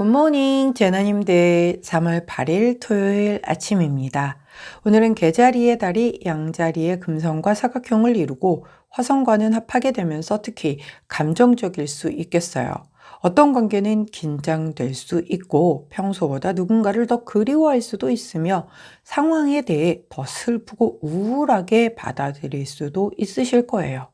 굿모닝 제나님들 3월 8일 토요일 아침입니다. 오늘은 개자리의 달이 양자리의 금성과 사각형을 이루고 화성과는 합하게 되면서 특히 감정적일 수 있겠어요. 어떤 관계는 긴장될 수 있고 평소보다 누군가를 더 그리워할 수도 있으며 상황에 대해 더 슬프고 우울하게 받아들일 수도 있으실 거예요.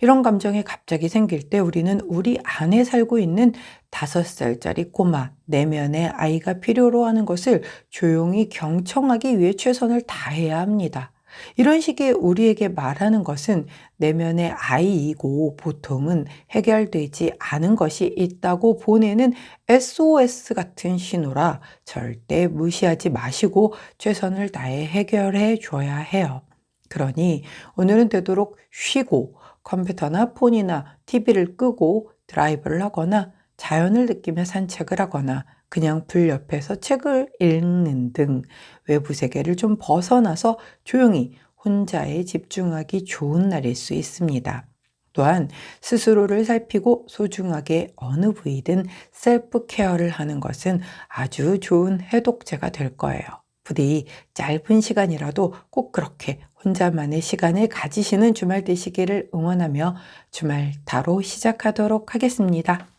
이런 감정이 갑자기 생길 때 우리는 우리 안에 살고 있는 다섯 살짜리 꼬마, 내면의 아이가 필요로 하는 것을 조용히 경청하기 위해 최선을 다해야 합니다. 이런 식의 우리에게 말하는 것은 내면의 아이이고 보통은 해결되지 않은 것이 있다고 보내는 SOS 같은 신호라 절대 무시하지 마시고 최선을 다해 해결해 줘야 해요. 그러니 오늘은 되도록 쉬고 컴퓨터나 폰이나 TV를 끄고 드라이브를 하거나 자연을 느끼며 산책을 하거나 그냥 불 옆에서 책을 읽는 등 외부 세계를 좀 벗어나서 조용히 혼자에 집중하기 좋은 날일 수 있습니다. 또한 스스로를 살피고 소중하게 어느 부위든 셀프 케어를 하는 것은 아주 좋은 해독제가 될 거예요. 부디 짧은 시간이라도 꼭 그렇게 혼자만의 시간을 가지시는 주말 되시기를 응원하며 주말 다로 시작하도록 하겠습니다.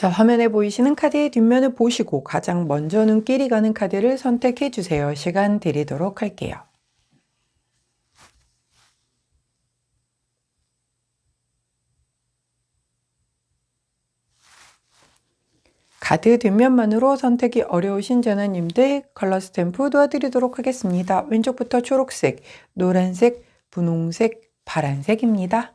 자, 화면에 보이시는 카드의 뒷면을 보시고 가장 먼저 눈길이 가는 카드를 선택해 주세요. 시간 드리도록 할게요. 카드 뒷면만으로 선택이 어려우신 전화님들 컬러 스탬프 도와드리도록 하겠습니다. 왼쪽부터 초록색, 노란색, 분홍색, 파란색입니다.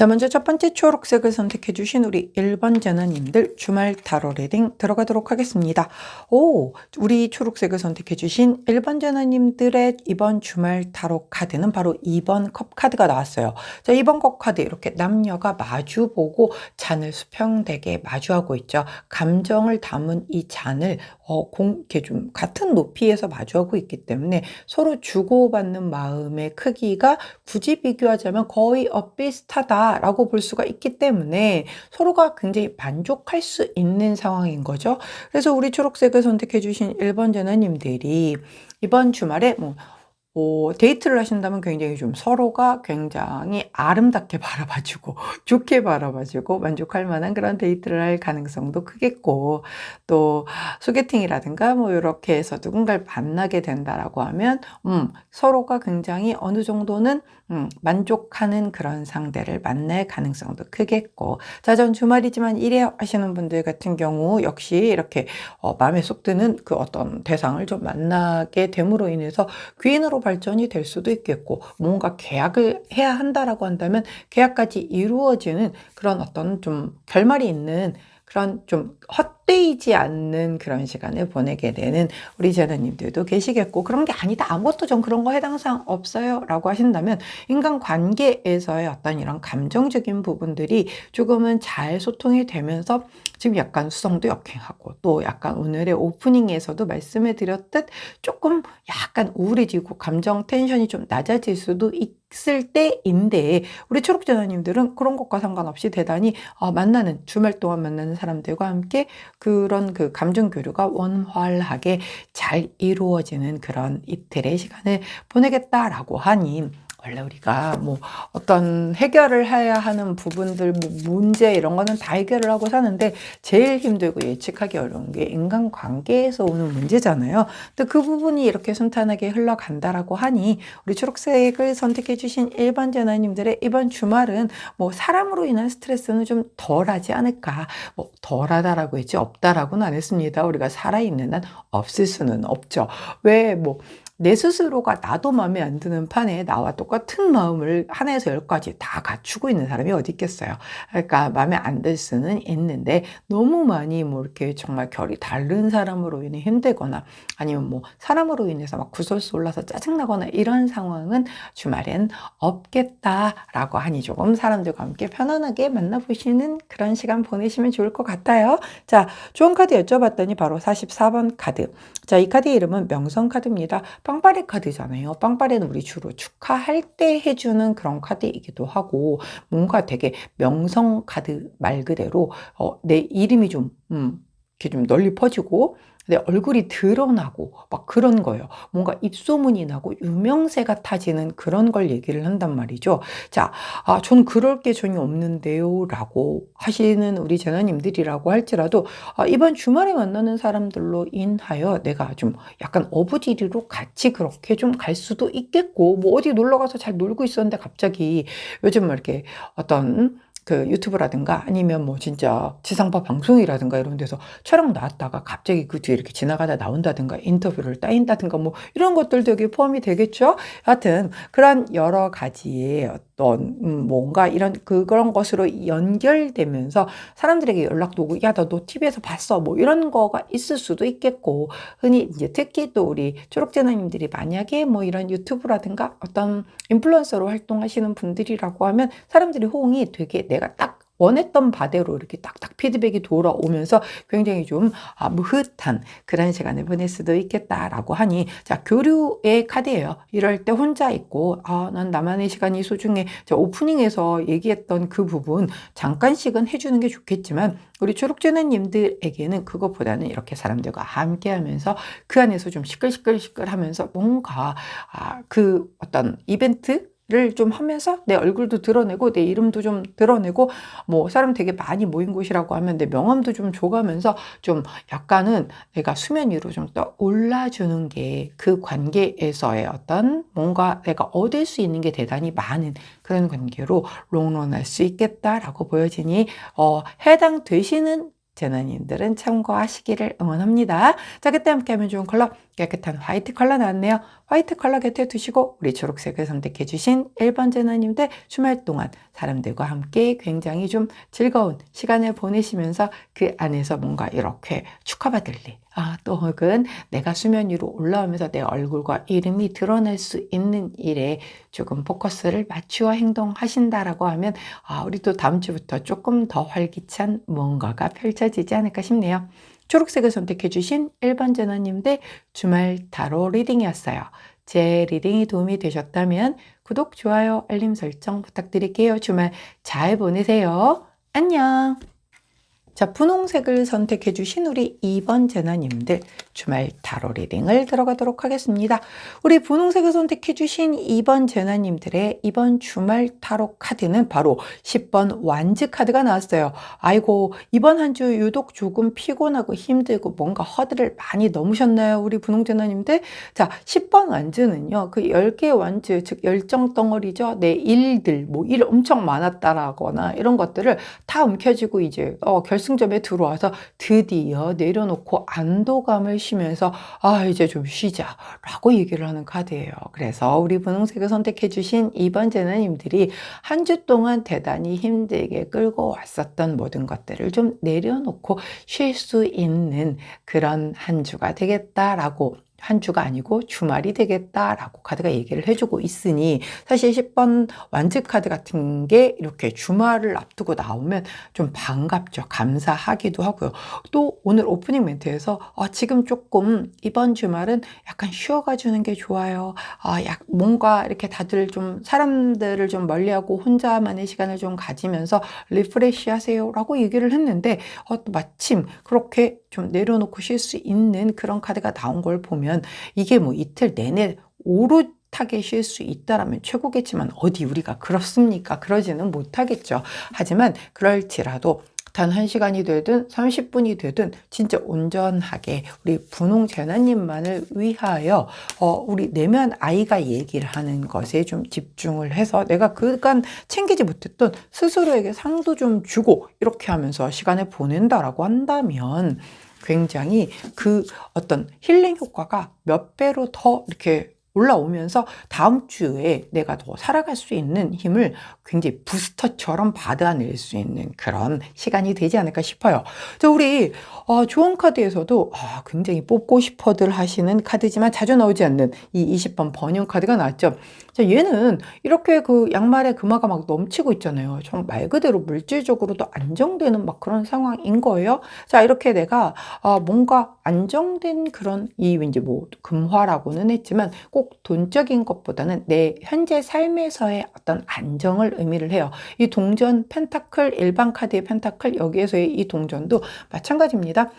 자, 먼저 첫 번째 초록색을 선택해 주신 우리 1번 전화님들 주말 타로 리딩 들어가도록 하겠습니다. 오, 우리 초록색을 선택해 주신 1번 전화님들의 이번 주말 타로 카드는 바로 2번 컵 카드가 나왔어요. 자, 2번 컵 카드 이렇게 남녀가 마주 보고 잔을 수평되게 마주하고 있죠. 감정을 담은 이 잔을 어, 공, 이렇게 좀 같은 높이에서 마주하고 있기 때문에 서로 주고받는 마음의 크기가 굳이 비교하자면 거의 엇비슷하다. 라고 볼 수가 있기 때문에 서로가 굉장히 만족할 수 있는 상황인 거죠. 그래서 우리 초록색을 선택해 주신 1번 전화님들이 이번 주말에 뭐 어, 데이트를 하신다면 굉장히 좀 서로가 굉장히 아름답게 바라봐주고 좋게 바라봐주고 만족할 만한 그런 데이트를 할 가능성도 크겠고 또 소개팅이라든가 뭐 이렇게 해서 누군가를 만나게 된다라고 하면 음, 서로가 굉장히 어느 정도는 음, 만족하는 그런 상대를 만날 가능성도 크겠고 자, 전 주말이지만 일해 하시는 분들 같은 경우 역시 이렇게 어, 마음에 쏙 드는 그 어떤 대상을 좀 만나게 됨으로 인해서 귀인으로 발전이 될 수도 있겠고 뭔가 계약을 해야 한다라고 한다면 계약까지 이루어지는 그런 어떤 좀 결말이 있는 그런 좀 헛되이지 않는 그런 시간을 보내게 되는 우리 제자님들도 계시겠고 그런 게 아니다. 아무것도 좀 그런 거 해당 사항 없어요. 라고 하신다면 인간 관계에서의 어떤 이런 감정적인 부분들이 조금은 잘 소통이 되면서 지금 약간 수성도 역행하고 또 약간 오늘의 오프닝에서도 말씀을 드렸듯 조금 약간 우울해지고 감정 텐션이 좀 낮아질 수도 있 을 때인데 우리 초록전화님들은 그런 것과 상관없이 대단히 어, 만나는 주말 동안 만나는 사람들과 함께 그런 그 감정 교류가 원활하게 잘 이루어지는 그런 이틀의 시간을 보내겠다라고 하니 원래 우리가 뭐 어떤 해결을 해야 하는 부분들, 뭐 문제 이런 거는 다 해결을 하고 사는데 제일 힘들고 예측하기 어려운 게 인간 관계에서 오는 문제잖아요. 근데 그 부분이 이렇게 순탄하게 흘러간다라고 하니 우리 초록색을 선택해 주신 일반 전화님들의 이번 주말은 뭐 사람으로 인한 스트레스는 좀 덜하지 않을까. 뭐 덜하다라고 했지 없다라고는 안 했습니다. 우리가 살아있는 한 없을 수는 없죠. 왜 뭐 내 스스로가 나도 마음에 안 드는 판에 나와 똑같은 마음을 하나에서 열까지 다 갖추고 있는 사람이 어디 있겠어요. 그러니까 마음에 안 들 수는 있는데 너무 많이 뭐 이렇게 정말 결이 다른 사람으로 인해 힘들거나 아니면 뭐 사람으로 인해서 막 구설수 올라서 짜증나거나 이런 상황은 주말엔 없겠다라고 하니 조금 사람들과 함께 편안하게 만나보시는 그런 시간 보내시면 좋을 것 같아요. 자, 좋은 카드 여쭤봤더니 바로 44번 카드. 자, 이 카드의 이름은 명성 카드입니다. 빵빠레 카드잖아요. 빵빠레는 우리 주로 축하할 때 해주는 그런 카드이기도 하고 뭔가 되게 명성 카드 말 그대로 어, 내 이름이 좀 음, 이렇게 좀 널리 퍼지고 내 얼굴이 드러나고 막 그런 거예요. 뭔가 입소문이 나고 유명세가 타지는 그런 걸 얘기를 한단 말이죠. 자, 아, 전 그럴 게 전혀 없는데요. 라고 하시는 우리 재나님들이라고 할지라도 아, 이번 주말에 만나는 사람들로 인하여 내가 좀 약간 어부지리로 같이 그렇게 좀 갈 수도 있겠고 뭐 어디 놀러 가서 잘 놀고 있었는데 갑자기 요즘 이렇게 어떤 그 유튜브라든가 아니면 뭐 진짜 지상파 방송이라든가 이런 데서 촬영 나왔다가 갑자기 그 뒤에 이렇게 지나가다 나온다든가 인터뷰를 따인다든가 뭐 이런 것들도 여기 포함이 되겠죠. 하여튼 그런 여러 가지의 어떤 음 뭔가 이런 그런 것으로 연결되면서 사람들에게 연락도 오고 야 너 너 TV에서 봤어. 뭐 이런 거가 있을 수도 있겠고. 흔히 이제 특히 또 우리 초록재나님들이 만약에 뭐 이런 유튜브라든가 어떤 인플루언서로 활동하시는 분들이라고 하면 사람들이 호응이 되게 내가 딱 원했던 바대로 이렇게 딱딱 피드백이 돌아오면서 굉장히 좀 아, 무흐한 그런 시간을 보낼 수도 있겠다라고 하니 자 교류의 카드예요. 이럴 때 혼자 있고 아 난 나만의 시간이 소중해. 자 오프닝에서 얘기했던 그 부분 잠깐씩은 해주는 게 좋겠지만 우리 초록재나님들에게는 그것보다는 이렇게 사람들과 함께하면서 그 안에서 좀 시끌시끌시끌하면서 뭔가 아, 그 어떤 이벤트 를좀 하면서 내 얼굴도 드러내고 내 이름도 좀 드러내고 뭐 사람 되게 많이 모인 곳이라고 하면 내 명함도 좀 줘가면서 좀 약간은 내가 수면 위로 좀 떠 올라주는 게 그 관계에서의 어떤 뭔가 내가 얻을 수 있는 게 대단히 많은 그런 관계로 롱런할 수 있겠다라고 보여지니 어, 해당 되시는 재난님들은 참고하시기를 응원합니다. 자, 그때 함께 하면 좋은 컬러, 깨끗한 화이트 컬러 나왔네요. 화이트 컬러 곁에 두시고 우리 초록색을 선택해 주신 1번 재난님들 주말 동안 사람들과 함께 굉장히 좀 즐거운 시간을 보내시면서 그 안에서 뭔가 이렇게 축하받을 일, 아, 또 혹은 내가 수면 위로 올라오면서 내 얼굴과 이름이 드러날 수 있는 일에 조금 포커스를 맞추어 행동하신다라고 하면 아, 우리 도 다음 주부터 조금 더 활기찬 뭔가가 펼쳐지지 않을까 싶네요. 초록색을 선택해 주신 1번 전화님들 주말 타로 리딩이었어요. 제 리딩이 도움이 되셨다면 구독, 좋아요, 알림 설정 부탁드릴게요. 주말 잘 보내세요. 안녕! 자, 분홍색을 선택해 주신 우리 2번 재나님들 주말 타로 리딩을 들어가도록 하겠습니다. 우리 분홍색을 선택해 주신 2번 재나님들의 이번 주말 타로 카드는 바로 10번 완즈 카드가 나왔어요. 아이고, 이번 한 주 유독 조금 피곤하고 힘들고 뭔가 허들을 많이 넘으셨나요? 우리 분홍 재나님들? 자, 10번 완즈는요. 그 10개의 완즈, 즉 열정 덩어리죠. 내 일들, 뭐 일 엄청 많았다라거나 이런 것들을 다 움켜쥐고 이제 어, 결승 결승점에 들어와서 드디어 내려놓고 안도감을 쉬면서 아 이제 좀 쉬자 라고 얘기를 하는 카드예요. 그래서 우리 분홍색을 선택해 주신 이번 재나님들이 한 주 동안 대단히 힘들게 끌고 왔었던 모든 것들을 좀 내려놓고 쉴 수 있는 그런 한 주가 되겠다라고 한 주가 아니고 주말이 되겠다라고 카드가 얘기를 해주고 있으니 사실 10번 완즈 카드 같은 게 이렇게 주말을 앞두고 나오면 좀 반갑죠. 감사하기도 하고요. 또 오늘 오프닝 멘트에서 아, 지금 조금 이번 주말은 약간 쉬어가 주는 게 좋아요. 아, 약 뭔가 이렇게 다들 좀 사람들을 좀 멀리하고 혼자만의 시간을 좀 가지면서 리프레시 하세요라고 얘기를 했는데 어, 마침 그렇게 좀 내려놓고 쉴 수 있는 그런 카드가 나온 걸 보면 이게 뭐 이틀 내내 오롯 끗하게 쉴 수 있다라면 최고겠지만 어디 우리가 그렇습니까? 그러지는 못하겠죠. 하지만 그럴지라도 단 1시간이 되든 30분이 되든 진짜 온전하게 우리 분홍 재나님만을 위하여 어, 우리 내면 아이가 얘기를 하는 것에 좀 집중을 해서 내가 그간 챙기지 못했던 스스로에게 상도 좀 주고 이렇게 하면서 시간을 보낸다라고 한다면 굉장히 그 어떤 힐링 효과가 몇 배로 더 이렇게 올라오면서 다음 주에 내가 더 살아갈 수 있는 힘을 굉장히 부스터처럼 받아낼 수 있는 그런 시간이 되지 않을까 싶어요. 자, 우리 어, 좋은 카드에서도 아, 굉장히 뽑고 싶어들 하시는 카드지만 자주 나오지 않는 이 20번 번영 카드가 나왔죠. 자, 얘는 이렇게 그 양말에 금화가 막 넘치고 있잖아요. 좀말 그대로 물질적으로도 안정되는 막 그런 상황인 거예요. 자, 이렇게 내가 아, 뭔가 안정된 그런 이 이제 뭐 금화라고는 했지만 꼭 돈적인 것보다는 내 현재 삶에서의 어떤 안정을 의미를 해요. 이 동전 펜타클 일반 카드의 펜타클 여기에서의 이 동전도 마찬가지입니다.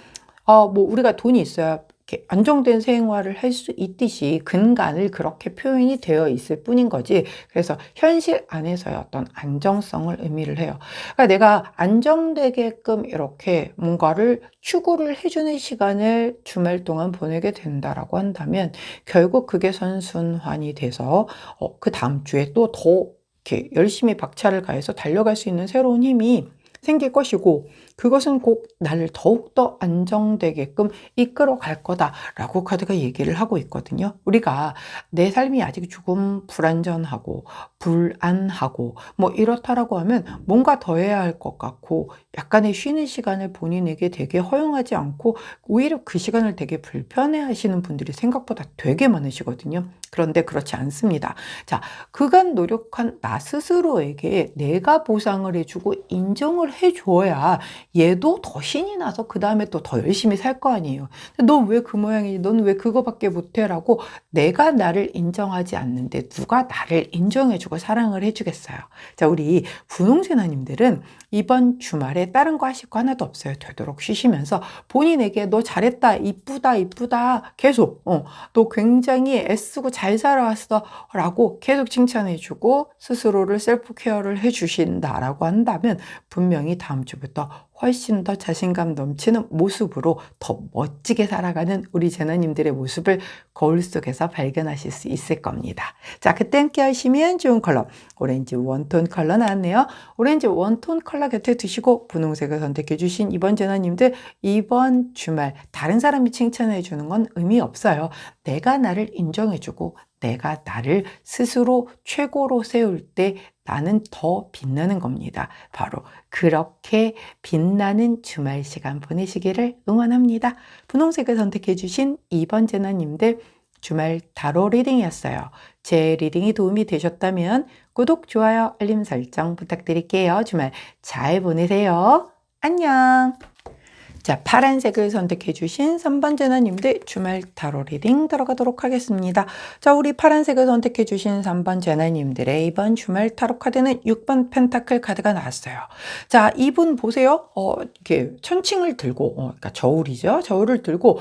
어, 뭐 우리가 돈이 있어야 안정된 생활을 할 수 있듯이 근간을 그렇게 표현이 되어 있을 뿐인 거지. 그래서 현실 안에서의 어떤 안정성을 의미를 해요. 그러니까 내가 안정되게끔 이렇게 뭔가를 추구를 해주는 시간을 주말 동안 보내게 된다라고 한다면 결국 그게 선순환이 돼서 어, 그 다음 주에 또 더 이렇게 열심히 박차를 가해서 달려갈 수 있는 새로운 힘이 생길 것이고 그것은 꼭 나를 더욱더 안정되게끔 이끌어 갈 거다라고 카드가 얘기를 하고 있거든요. 우리가 내 삶이 아직 조금 불안전하고 불안하고 뭐 이렇다라고 하면 뭔가 더 해야 할 것 같고 약간의 쉬는 시간을 본인에게 되게 허용하지 않고 오히려 그 시간을 되게 불편해 하시는 분들이 생각보다 되게 많으시거든요. 그런데 그렇지 않습니다. 자, 그간 노력한 나 스스로에게 내가 보상을 해주고 인정을 해줘야 얘도 더 신이 나서 그 다음에 또 더 열심히 살 거 아니에요. 넌 왜 그 모양이니? 넌 왜 그거밖에 못해라고 내가 나를 인정하지 않는데 누가 나를 인정해주고 사랑을 해주겠어요. 자, 우리 분홍세나님들은 이번 주말에 다른 거 하실 거 하나도 없어요. 되도록 쉬시면서 본인에게 너 잘했다, 이쁘다, 이쁘다 계속 어, 너 굉장히 애쓰고 잘 살아왔어 라고 계속 칭찬해주고 스스로를 셀프 케어를 해주신다라고 한다면 분명히 다음 주부터 훨씬 더 자신감 넘치는 모습으로 더 멋지게 살아가는 우리 제너님들의 모습을 거울 속에서 발견하실 수 있을 겁니다. 자, 그때 함께 하시면 좋은 컬러. 오렌지 원톤 컬러 나왔네요. 오렌지 원톤 컬러 곁에 두시고 분홍색을 선택해 주신 이번 제너님들 이번 주말 다른 사람이 칭찬해 주는 건 의미 없어요. 내가 나를 인정해 주고 내가 나를 스스로 최고로 세울 때 나는 더 빛나는 겁니다. 바로 그렇게 빛나는 주말 시간 보내시기를 응원합니다. 분홍색을 선택해 주신 2번 제너님들 주말 타로 리딩이었어요. 제 리딩이 도움이 되셨다면 구독, 좋아요, 알림 설정 부탁드릴게요. 주말 잘 보내세요. 안녕! 자, 파란색을 선택해 주신 3번 제나님들 주말 타로 리딩 들어가도록 하겠습니다. 자, 우리 파란색을 선택해 주신 3번 제나님들의 이번 주말 타로 카드는 6번 펜타클 카드가 나왔어요. 자, 이분 보세요. 어, 이렇게 천칭을 들고, 어, 그러니까 저울이죠. 저울을 들고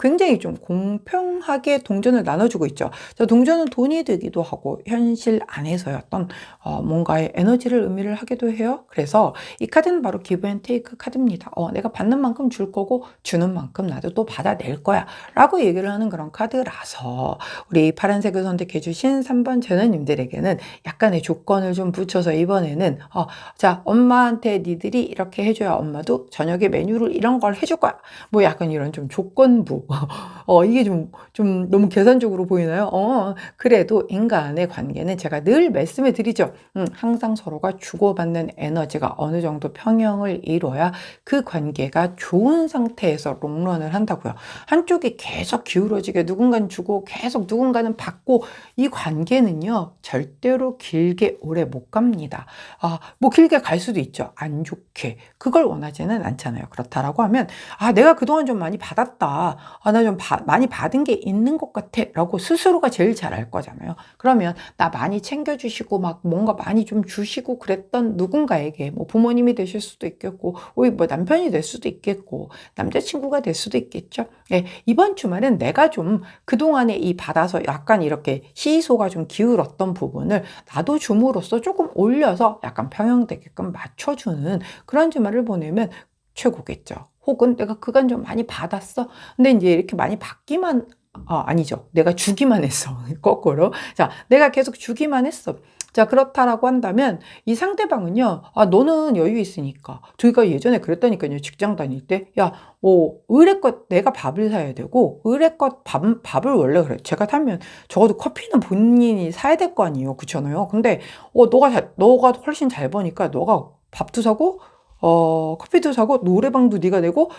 굉장히 좀 공평하게 동전을 나눠주고 있죠. 자, 동전은 돈이 되기도 하고 현실 안에서의 어떤 어, 뭔가의 에너지를 의미를 하기도 해요. 그래서 이 카드는 바로 기브 앤 테이크 카드입니다. 어, 내가 받는 만큼 만큼 줄 거고 주는 만큼 나도 또 받아낼 거야 라고 얘기를 하는 그런 카드라서 우리 파란색을 선택해 주신 3번 제너님들에게는 약간의 조건을 좀 붙여서 이번에는 어, 자 엄마한테 니들이 이렇게 해줘야 엄마도 저녁에 메뉴를 이런 걸 해줄 거야 뭐 약간 이런 좀 조건부 어, 이게 좀, 좀 너무 계산적으로 보이나요? 어, 그래도 인간의 관계는 제가 늘 말씀해 드리죠. 음, 항상 서로가 주고받는 에너지가 어느 정도 평형을 이뤄야 그 관계가 좋은 상태에서 롱런을 한다고요. 한쪽이 계속 기울어지게 누군가는 주고 계속 누군가는 받고 이 관계는요, 절대로 길게 오래 못 갑니다. 아, 뭐 길게 갈 수도 있죠. 안 좋게. 그걸 원하지는 않잖아요. 그렇다라고 하면, 아, 내가 그동안 좀 많이 받았다. 아, 나 좀 많이 받은 게 있는 것 같아. 라고 스스로가 제일 잘 알 거잖아요. 그러면 나 많이 챙겨주시고 막 뭔가 많이 좀 주시고 그랬던 누군가에게 뭐 부모님이 되실 수도 있겠고, 오히려 뭐 남편이 될 수도 있겠고, 있고 남자친구가 될 수도 있겠죠. 예, 이번 주말은 내가 좀 그동안에 이 받아서 약간 이렇게 시소가 좀 기울었던 부분을 나도 줌으로써 조금 올려서 약간 평형되게끔 맞춰주는 그런 주말을 보내면 최고겠죠. 혹은 내가 그간 좀 많이 받았어. 근데 이제 이렇게 많이 받기만 아, 아니죠. 내가 주기만 했어. 거꾸로. 자, 내가 계속 주기만 했어. 자, 그렇다라고 한다면 이 상대방은요, 아, 너는 여유 있으니까. 저희가 예전에 그랬다니까요. 직장 다닐 때. 야, 뭐, 의뢰껏 내가 밥을 사야 되고, 의뢰껏 밥, 밥을 원래 그래. 제가 타면 적어도 커피는 본인이 사야 될 거 아니에요. 그렇잖아요. 근데, 어, 너가 잘, 너가 훨씬 잘 버니까 너가 밥도 사고, 어, 커피도 사고, 노래방도 네가 내고,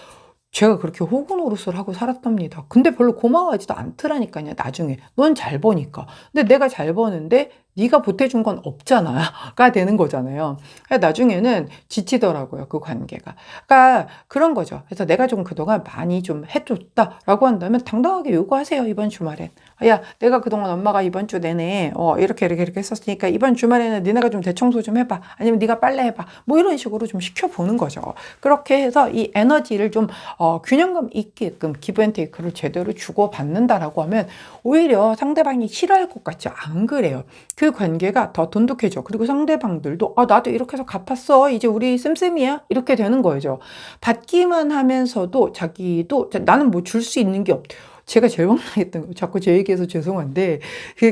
제가 그렇게 호구 노릇을 하고 살았답니다. 근데 별로 고마워하지도 않더라니까요. 나중에 넌 잘 버니까. 근데 내가 잘 버는데 네가 보태준 건 없잖아가 되는 거잖아요. 나중에는 지치더라고요. 그 관계가. 그러니까 그런 거죠. 그래서 내가 좀 그동안 많이 좀 해줬다라고 한다면 당당하게 요구하세요. 이번 주말엔. 야, 내가 그동안 엄마가 이번 주 내내 어, 이렇게 이렇게 이렇게 했었으니까 이번 주말에는 니네가 좀 대청소 좀 해봐. 아니면 네가 빨래 해봐. 뭐 이런 식으로 좀 시켜보는 거죠. 그렇게 해서 이 에너지를 좀 어, 균형감 있게끔 기브앤테이크를 제대로 주고 받는다라고 하면 오히려 상대방이 싫어할 것 같죠. 안 그래요. 그 관계가 더 돈독해져. 그리고 상대방들도 아 나도 이렇게 해서 갚았어. 이제 우리 씀씀이야. 이렇게 되는 거죠. 받기만 하면서도 자기도 나는 뭐 줄 수 있는 게 없. 제가 제일 황당했던 거, 자꾸 제 얘기해서 죄송한데,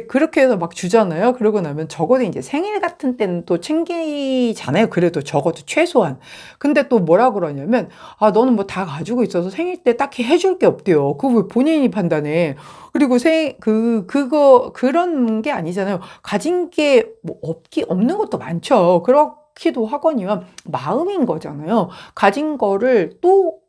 그렇게 해서 막 주잖아요. 그러고 나면 적어도 이제 생일 같은 때는 또 챙기잖아요. 그래도 적어도 최소한. 근데 또 뭐라 그러냐면, 아, 너는 뭐 다 가지고 있어서 생일 때 딱히 해줄 게 없대요. 그거 왜 본인이 판단해. 그리고 생, 그, 그거, 그런 게 아니잖아요. 가진 게 뭐 없기, 없는 것도 많죠. 그렇기도 하거니와 마음인 거잖아요. 가진 거를 또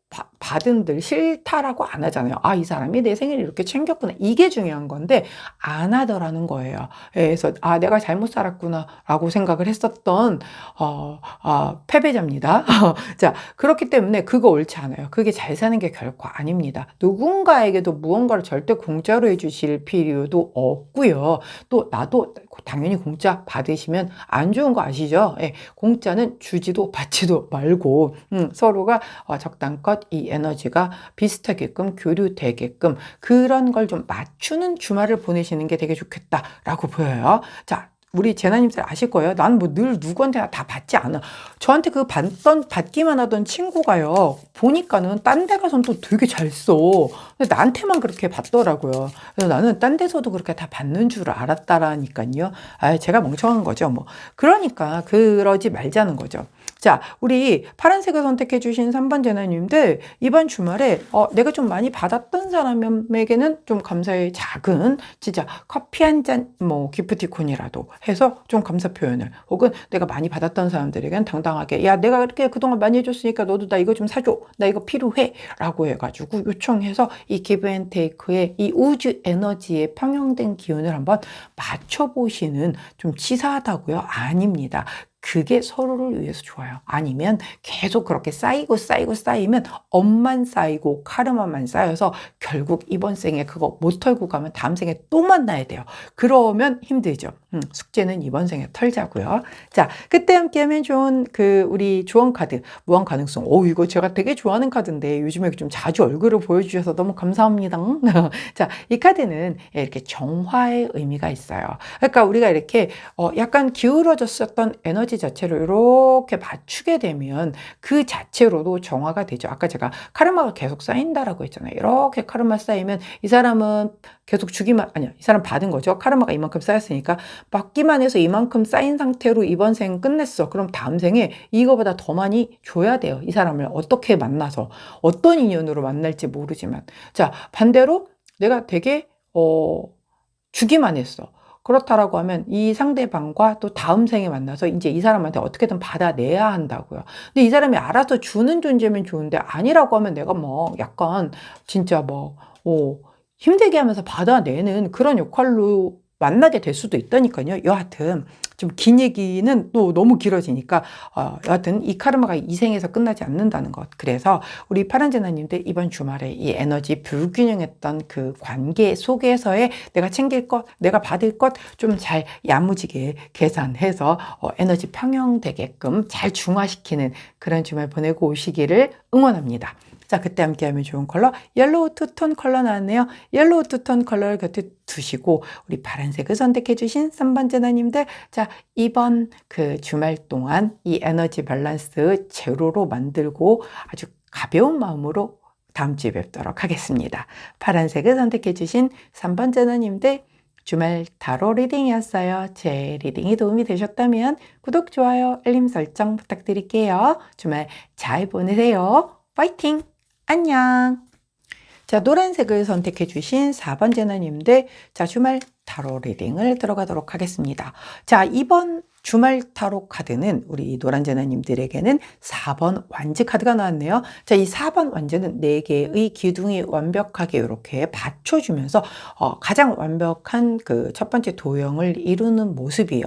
받은들 싫다라고 안 하잖아요. 아, 이 사람이 내 생일을 이렇게 챙겼구나. 이게 중요한 건데, 안 하더라는 거예요. 예, 그래서, 아, 내가 잘못 살았구나. 라고 생각을 했었던, 어, 어, 패배자입니다. 자, 그렇기 때문에 그거 옳지 않아요. 그게 잘 사는 게 결코 아닙니다. 누군가에게도 무언가를 절대 공짜로 해주실 필요도 없고요. 또, 나도 당연히 공짜 받으시면 안 좋은 거 아시죠? 예, 공짜는 주지도 받지도 말고, 음, 서로가 어, 적당껏 이 에너지가 비슷하게끔 교류되게끔 그런 걸 좀 맞추는 주말을 보내시는 게 되게 좋겠다라고 보여요. 자, 우리 재나님들 아실 거예요. 나는 뭐늘 누구한테나 다 받지 않아. 저한테 그 받던, 받기만 하던 친구가요. 보니까는 딴 데 가서는 또 되게 잘 써. 근데 나한테만 그렇게 받더라고요. 그래서 나는 딴 데서도 그렇게 다 받는 줄 알았다라니까요. 아, 제가 멍청한 거죠. 뭐. 그러니까 그러지 말자는 거죠. 자, 우리 파란색을 선택해 주신 3번 제나님들 이번 주말에 어, 내가 좀 많이 받았던 사람에게는 좀 감사의 작은 진짜 커피 한 잔 뭐 기프티콘이라도 해서 좀 감사 표현을 혹은 내가 많이 받았던 사람들에게는 당당하게 야 내가 이렇게 그동안 많이 해줬으니까 너도 나 이거 좀 사줘 나 이거 필요해 라고 해가지고 요청해서 이 기브 앤 테이크의 이 우주 에너지의 평형된 기운을 한번 맞춰보시는 좀 치사하다고요? 아닙니다. 그게 서로를 위해서 좋아요. 아니면 계속 그렇게 쌓이고 쌓이고 쌓이면 엄만 쌓이고 카르마만 쌓여서 결국 이번 생에 그거 못 털고 가면 다음 생에 또 만나야 돼요. 그러면 힘들죠. 음, 숙제는 이번 생에 털자고요. 자, 그때 함께 하면 좋은 그 우리 조언 카드 무한 가능성. 오 이거 제가 되게 좋아하는 카드인데 요즘에 좀 자주 얼굴을 보여주셔서 너무 감사합니다. 자, 이 카드는 이렇게 정화의 의미가 있어요. 그러니까 우리가 이렇게 어, 약간 기울어졌었던 에너지 자체를 이렇게 맞추게 되면 그 자체로도 정화가 되죠. 아까 제가 카르마가 계속 쌓인다라고 했잖아요. 이렇게 카르마 쌓이면 이 사람은 계속 주기만 아니야 이 사람 받은 거죠. 카르마가 이만큼 쌓였으니까 받기만 해서 이만큼 쌓인 상태로 이번 생 끝냈어. 그럼 다음 생에 이거보다 더 많이 줘야 돼요. 이 사람을 어떻게 만나서 어떤 인연으로 만날지 모르지만. 자 반대로 내가 되게 어 주기만 했어. 그렇다라고 하면 이 상대방과 또 다음 생에 만나서 이제 이 사람한테 어떻게든 받아내야 한다고요. 근데 이 사람이 알아서 주는 존재면 좋은데 아니라고 하면 내가 뭐 약간 진짜 뭐, 오, 힘들게 하면서 받아내는 그런 역할로 만나게 될 수도 있다니까요. 여하튼 좀 긴 얘기는 또 너무 길어지니까 어, 여하튼 이 카르마가 이 생에서 끝나지 않는다는 것. 그래서 우리 파란제나님들 이번 주말에 이 에너지 불균형했던 그 관계 속에서의 내가 챙길 것, 내가 받을 것 좀 잘 야무지게 계산해서 어, 에너지 평형되게끔 잘 중화시키는 그런 주말 보내고 오시기를 응원합니다. 자, 그때 함께하면 좋은 컬러 옐로우 투톤 컬러 나왔네요. 옐로우 투톤 컬러를 곁에 두시고 우리 파란색을 선택해 주신 3번 제나님들 자, 이번 그 주말 동안 이 에너지 밸런스 제로로 만들고 아주 가벼운 마음으로 다음 주에 뵙도록 하겠습니다. 파란색을 선택해 주신 3번 제나님들 주말 타로 리딩이었어요. 제 리딩이 도움이 되셨다면 구독, 좋아요, 알림 설정 부탁드릴게요. 주말 잘 보내세요. 파이팅! 안녕! 자, 노란색을 선택해 주신 4번 제나님들, 자, 주말 타로 리딩을 들어가도록 하겠습니다. 자, 이번 주말 타로 카드는 우리 노란 제나님들에게는 4번 완즈 카드가 나왔네요. 자, 이 4번 완즈는 4개의 기둥이 완벽하게 이렇게 받쳐주면서 어, 가장 완벽한 그 첫 번째 도형을 이루는 모습이에요.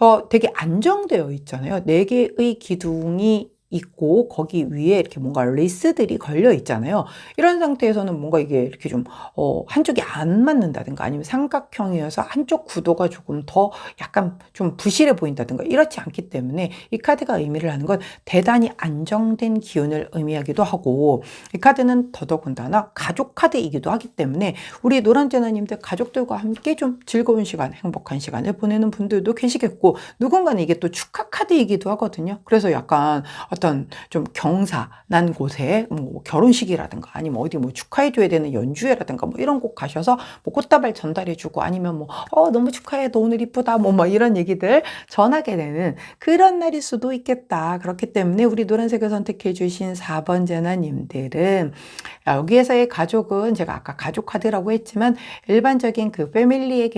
어, 되게 안정되어 있잖아요. 4개의 기둥이 있고 거기 위에 이렇게 뭔가 레이스들이 걸려 있잖아요. 이런 상태에서는 뭔가 이게 이렇게 좀 어, 한쪽이 안 맞는다든가 아니면 삼각형이어서 한쪽 구도가 조금 더 약간 좀 부실해 보인다든가 이렇지 않기 때문에 이 카드가 의미를 하는 건 대단히 안정된 기운을 의미하기도 하고 이 카드는 더더군다나 가족 카드이기도 하기 때문에 우리 노란제나님들 가족들과 함께 좀 즐거운 시간, 행복한 시간을 보내는 분들도 계시겠고 누군가는 이게 또 축하 카드이기도 하거든요. 그래서 약간 어떤 좀 경사난 곳에 뭐 결혼식이라든가 아니면 어디 뭐 축하해줘야 되는 연주회라든가 뭐 이런 곳 가셔서 뭐 꽃다발 전달해주고 아니면 뭐 어 너무 축하해. 너 오늘 이쁘다. 뭐, 뭐 이런 얘기들 전하게 되는 그런 날일 수도 있겠다. 그렇기 때문에 우리 노란색을 선택해 주신 4번 제나님들은 여기에서의 가족은 제가 아까 가족 카드라고 했지만 일반적인 그 패밀리의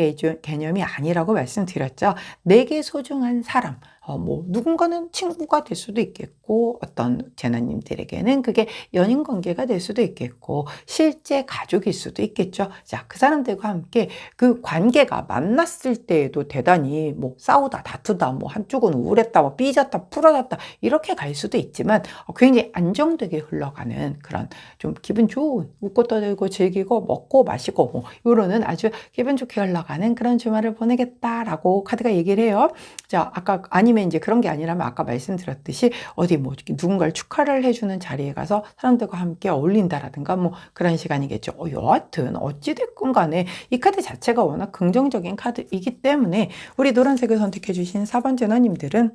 개념이 아니라고 말씀드렸죠. 내게 소중한 사람 어, 뭐 누군가는 친구가 될 수도 있겠고 어떤 재나님들에게는 그게 연인 관계가 될 수도 있겠고 실제 가족일 수도 있겠죠. 자, 그 사람들과 함께 그 관계가 만났을 때에도 대단히 뭐 싸우다 다투다 뭐 한쪽은 우울했다 뭐 삐졌다 풀어졌다 이렇게 갈 수도 있지만 어, 굉장히 안정되게 흘러가는 그런 좀 기분 좋은 웃고 떠들고 즐기고 먹고 마시고 뭐 요러는 아주 기분 좋게 흘러가는 그런 주말을 보내겠다라고 카드가 얘기를 해요. 자, 아까 아니면 아니면 이제 그런 게 아니라면 아까 말씀드렸듯이 어디 뭐 누군가를 축하를 해주는 자리에 가서 사람들과 함께 어울린다라든가 뭐 그런 시간이겠죠. 어, 여하튼 어찌됐건 간에 이 카드 자체가 워낙 긍정적인 카드이기 때문에 우리 노란색을 선택해 주신 4번 제나님들은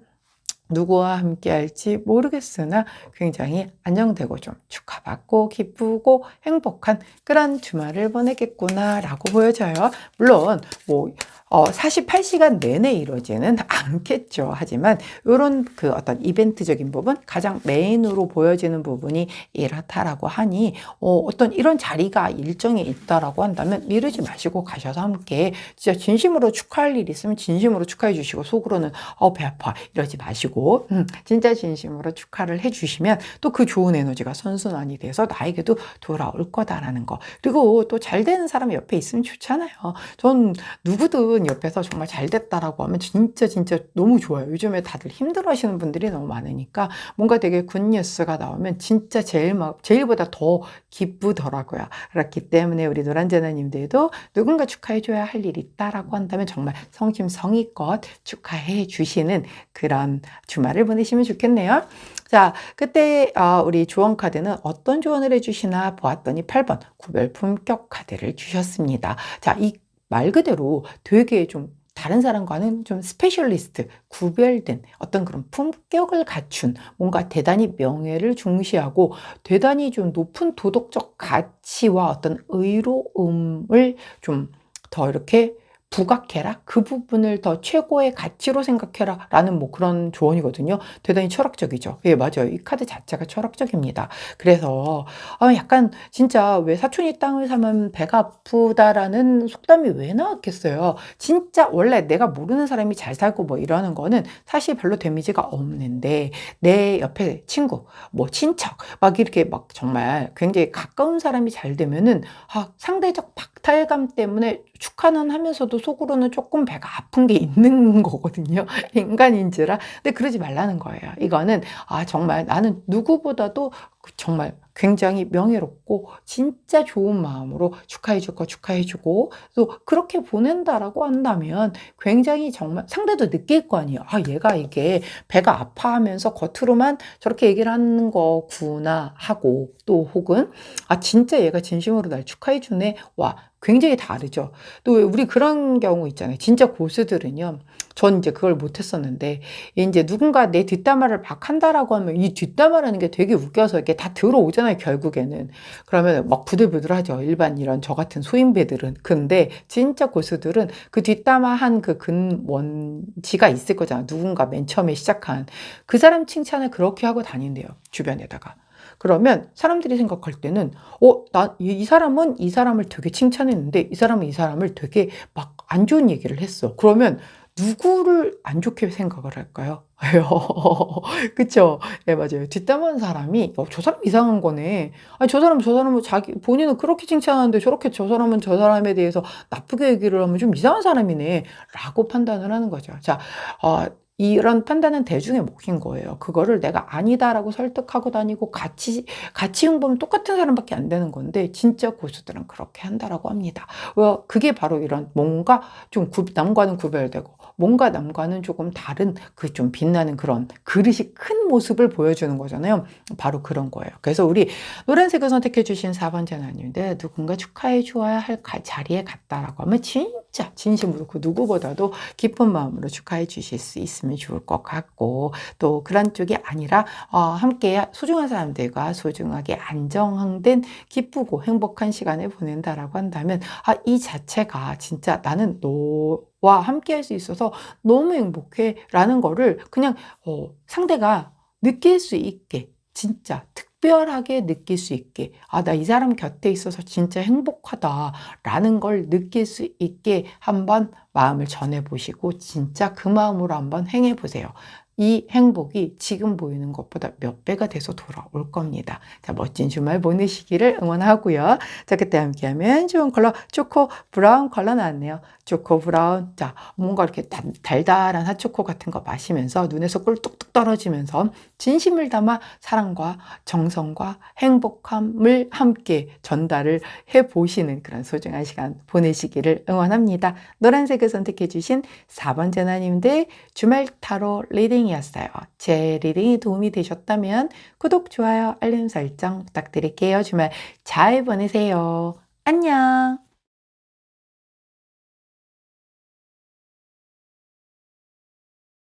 누구와 함께 할지 모르겠으나 굉장히 안정되고 좀 축하받고 기쁘고 행복한 그런 주말을 보내겠구나라고 보여져요. 물론 뭐 어, 48시간 내내 이루어지는 않겠죠. 하지만 이런 그 어떤 이벤트적인 부분, 가장 메인으로 보여지는 부분이 이렇다라고 하니 어, 어떤 이런 자리가 일정이 있다라고 한다면 미루지 마시고 가셔서 함께 진짜 진심으로 축하할 일 있으면 진심으로 축하해 주시고 속으로는 어, 배 아파 이러지 마시고 음, 진짜 진심으로 축하를 해 주시면 또 그 좋은 에너지가 선순환이 돼서 나에게도 돌아올 거다라는 거. 그리고 또 잘 되는 사람이 옆에 있으면 좋잖아요. 전 누구든 옆에서 정말 잘 됐다라고 하면 진짜 진짜 너무 좋아요. 요즘에 다들 힘들어 하시는 분들이 너무 많으니까 뭔가 되게 굿뉴스가 나오면 진짜 제일 막, 제일보다 더 기쁘더라고요. 그렇기 때문에 우리 노란제나님들도 누군가 축하해줘야 할 일이 있다라고 한다면 정말 성심성의껏 축하해 주시는 그런 주말을 보내시면 좋겠네요. 자, 그때 어, 우리 조언 카드는 어떤 조언을 해주시나 보았더니 8번 구별 품격 카드를 주셨습니다. 자, 이 말 그대로 되게 좀 다른 사람과는 좀 스페셜리스트, 구별된 어떤 그런 품격을 갖춘 뭔가 대단히 명예를 중시하고 대단히 좀 높은 도덕적 가치와 어떤 의로움을 좀 더 이렇게 부각해라. 그 부분을 더 최고의 가치로 생각해라. 라는 뭐 그런 조언이거든요. 대단히 철학적이죠. 예, 맞아요. 이 카드 자체가 철학적입니다. 그래서, 아, 약간 진짜 왜 사촌이 땅을 사면 배가 아프다라는 속담이 왜 나왔겠어요. 진짜 원래 내가 모르는 사람이 잘 살고 뭐 이러는 거는 사실 별로 데미지가 없는데 내 옆에 친구, 뭐 친척, 막 이렇게 막 정말 굉장히 가까운 사람이 잘 되면은 아, 상대적 박 탈감 때문에 축하는 하면서도 속으로는 조금 배가 아픈 게 있는 거거든요. 인간인지라. 근데 그러지 말라는 거예요. 이거는 아 정말 나는 누구보다도 그 정말 굉장히 명예롭고 진짜 좋은 마음으로 축하해주고 축하해 주고 또 그렇게 보낸다라고 한다면 굉장히 정말 상대도 느낄 거 아니에요. 아 얘가 이게 배가 아파하면서 겉으로만 저렇게 얘기를 하는 거구나 하고 또 혹은 아 진짜 얘가 진심으로 날 축하해 주네 와 굉장히 다르죠. 또 우리 그런 경우 있잖아요. 진짜 고수들은요. 전 이제 그걸 못했었는데 이제 누군가 내 뒷담화를 막 한다라고 하면 이 뒷담화라는 게 되게 웃겨서 이게 다 들어오잖아요. 결국에는 그러면 막 부들부들하죠. 일반 이런 저 같은 소인배들은 근데 진짜 고수들은 그 뒷담화한 그 근원지가 있을 거잖아. 누군가 맨 처음에 시작한 그 사람 칭찬을 그렇게 하고 다닌대요. 주변에다가. 그러면 사람들이 생각할 때는 어, 나, 이, 이 사람은 이 사람을 되게 칭찬했는데 이 사람은 이 사람을 되게 막 안 좋은 얘기를 했어. 그러면 누구를 안 좋게 생각을 할까요? 그쵸? 예, 맞아요. 뒷담화한 사람이, 어, 저 사람 이상한 거네. 아니, 저 사람, 저 사람은 자기, 본인은 그렇게 칭찬하는데 저렇게 저 사람은 저 사람에 대해서 나쁘게 얘기를 하면 좀 이상한 사람이네. 라고 판단을 하는 거죠. 자, 어, 이런 판단은 대중의 몫인 거예요. 그거를 내가 아니다라고 설득하고 다니고 같이, 같이 흉보면 똑같은 사람밖에 안 되는 건데, 진짜 고수들은 그렇게 한다라고 합니다. 왜? 그게 바로 이런 뭔가 좀 구, 남과는 구별되고, 뭔가 남과는 조금 다른 그 좀 빛나는 그런 그릇이 큰 모습을 보여주는 거잖아요. 바로 그런 거예요. 그래서 우리 노란색을 선택해 주신 4번 제나님들 누군가 축하해 주어야 할 가- 자리에 갔다라고 하면 진짜 진심으로 그 누구보다도 기쁜 마음으로 축하해 주실 수 있 으면 좋을 것 같고 또 그런 쪽이 아니라 어, 함께 소중한 사람들과 소중하게 안정된 기쁘고 행복한 시간을 보낸다라고 한다면 아, 이 자체가 진짜 나는 너와 함께 할 수 있어서 너무 행복해 라는 거를 그냥 어, 상대가 느낄 수 있게 진짜 특 별하게 느낄 수 있게 아, 나 이 사람 곁에 있어서 진짜 행복하다 라는 걸 느낄 수 있게 한번 마음을 전해 보시고 진짜 그 마음으로 한번 행해 보세요. 이 행복이 지금 보이는 것보다 몇 배가 돼서 돌아올 겁니다. 자, 멋진 주말 보내시기를 응원하고요. 자, 그때 함께하면 좋은 컬러, 초코 브라운 컬러 나왔네요. 초코 브라운. 자, 뭔가 이렇게 달- 달달한 핫초코 같은 거 마시면서 눈에서 꿀 뚝뚝 떨어지면서 진심을 담아 사랑과 정성과 행복함을 함께 전달을 해 보시는 그런 소중한 시간 보내시기를 응원합니다. 노란색을 선택해 주신 4번 제나님들 주말 타로 리딩이었어요. 제 리딩이 도움이 되셨다면 구독, 좋아요, 알림 설정 부탁드릴게요. 주말 잘 보내세요. 안녕!